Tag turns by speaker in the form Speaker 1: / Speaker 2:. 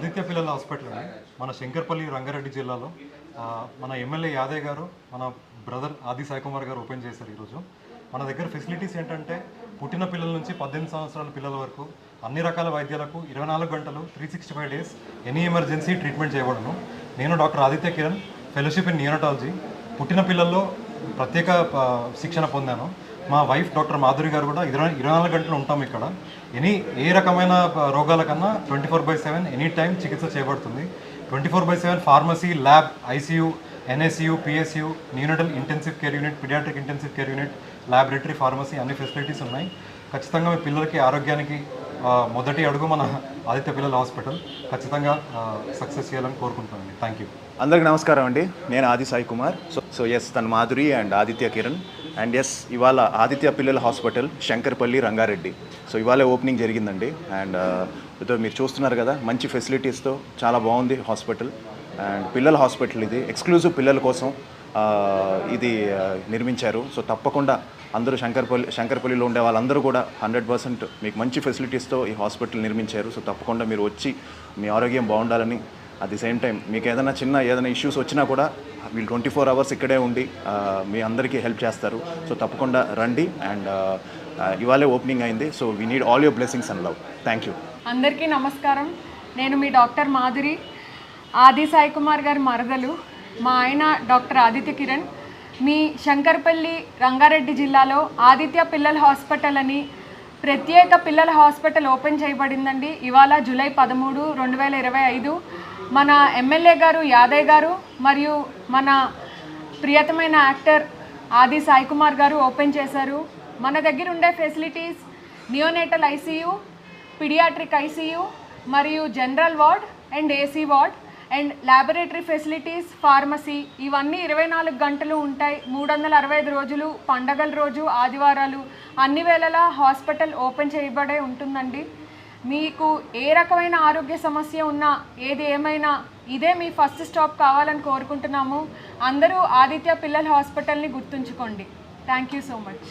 Speaker 1: ఆదిత్య పిల్లల హాస్పిటల్ అండి. మన శంకర్పల్లి రంగారెడ్డి జిల్లాలో. మన ఎమ్మెల్యే యాదయ్య గారు మన బ్రదర్ ఆది సాయికుమార్ గారు ఓపెన్ చేశారు ఈరోజు. మన దగ్గర ఫెసిలిటీస్ ఏంటంటే పుట్టిన పిల్లల నుంచి పద్దెనిమిది సంవత్సరాల పిల్లల వరకు అన్ని రకాల వైద్యాలకు ఇరవై నాలుగు గంటలు three sixty five days any emergency treatment చేయబడను. నేను doctor Aditya Kiran fellowship in neonatology పుట్టిన పిల్లల్లో ప్రత్యేక శిక్షణ పొందాను. మా వైఫ్ డాక్టర్ మాధురి గారు కూడా ఇరవై ఇరవై నాలుగు గంటలు ఉంటాం ఇక్కడ. ఎనీ ఏ రకమైన రోగాల కన్నా twenty four by seven any time చికిత్స చేయబడుతుంది. Twenty four by seven pharmacy lab ICU NSU PSU neonatal intensive care unit paediatric intensive care unit laboratory pharmacy అన్ని ఫెసిలిటీస్ ఉన్నాయి. ఖచ్చితంగా మీ పిల్లలకి ఆరోగ్యానికి మొదటి అడుగు మన ఆదిత్య పిల్లల హాస్పిటల్. ఖచ్చితంగా సక్సెస్ చేయాలని కోరుకుంటున్నాను థ్యాంక్ యూ
Speaker 2: అందరికి నమస్కారం అండి. నేను ఆది సాయి కుమార్. సో సో ఎస్ తన మాధురి అండ్ ఆదిత్య కిరణ్. అండ్ ఎస్ ఇవాళ ఆదిత్య పిల్లల హాస్పిటల్ శంకర్పల్లి రంగారెడ్డి. సో ఇవాళ ఓపెనింగ్ జరిగిందండి. అండ్ ఇదో uh, మీరు చూస్తున్నారు కదా మంచి ఫెసిలిటీస్తో చాలా బాగుంది హాస్పిటల్. అండ్ పిల్లల హాస్పిటల్ ఇది. ఎక్స్క్లూజివ్ పిల్లల కోసం uh, ఇది uh, నిర్మించారు. సో తప్పకుండా అందరూ శంకర్పల్లి శంకర్పల్లిలో ఉండే వాళ్ళందరూ కూడా హండ్రెడ్ పర్సెంట్ మీకు మంచి ఫెసిలిటీస్తో ఈ హాస్పిటల్ నిర్మించారు. సో తప్పకుండా మీరు వచ్చి మీ ఆరోగ్యం బాగుండాలని అట్ ది సేమ్ టైం మీకు ఏదైనా చిన్న ఏదైనా ఇష్యూస్ వచ్చినా కూడా వీళ్ళు ట్వంటీ ఫోర్ అవర్స్ ఇక్కడే ఉండి మీ అందరికీ హెల్ప్ చేస్తారు. సో తప్పకుండా రండి అండ్ ఇవాళే ఓపెనింగ్ అయింది. So we need all your blessings and love thank you
Speaker 3: అందరికీ నమస్కారం. నేను మీ డాక్టర్ మాధురి ఆది సాయి కుమార్ గారి మరదలు. మా ఆయన డాక్టర్ ఆదిత్య కిరణ్. మీ శంకర్పల్లి రంగారెడ్డి జిల్లాలో ఆదిత్య పిల్లల హాస్పిటల్ అని ప్రత్యేక పిల్లల హాస్పిటల్ ఓపెన్ చేయబడిందండి. ఇవాళ జూలై పదమూడు రెండు వేల ఇరవై ఐదు. మన ఎమ్మెల్యే గారు యాదయ్య గారు మరియు మన ప్రియతమైన యాక్టర్ ఆది సాయి కుమార్ గారు ఓపెన్ చేశారు. మన దగ్గర ఉండే facilities neonatal ICU paediatric ICU మరియు general ward and AC ward and laboratory facilities pharmacy ఇవన్నీ ఇరవై నాలుగు గంటలు ఉంటాయి. మూడు వందల అరవై ఐదు రోజులు పండగల రోజు ఆదివారాలు అన్ని వేళలా హాస్పిటల్ ఓపెన్ చేయబడే ఉంటుందండి. మీకు ఏ రకమైన ఆరోగ్య సమస్య ఉన్నా ఏది ఏమైనా ఇదే మీ ఫస్ట్ స్టాప్ కావాలని కోరుకుంటున్నాము. అందరూ ఆదిత్య పిల్లల హాస్పిటల్ని గుర్తుంచుకోండి. Thank you so much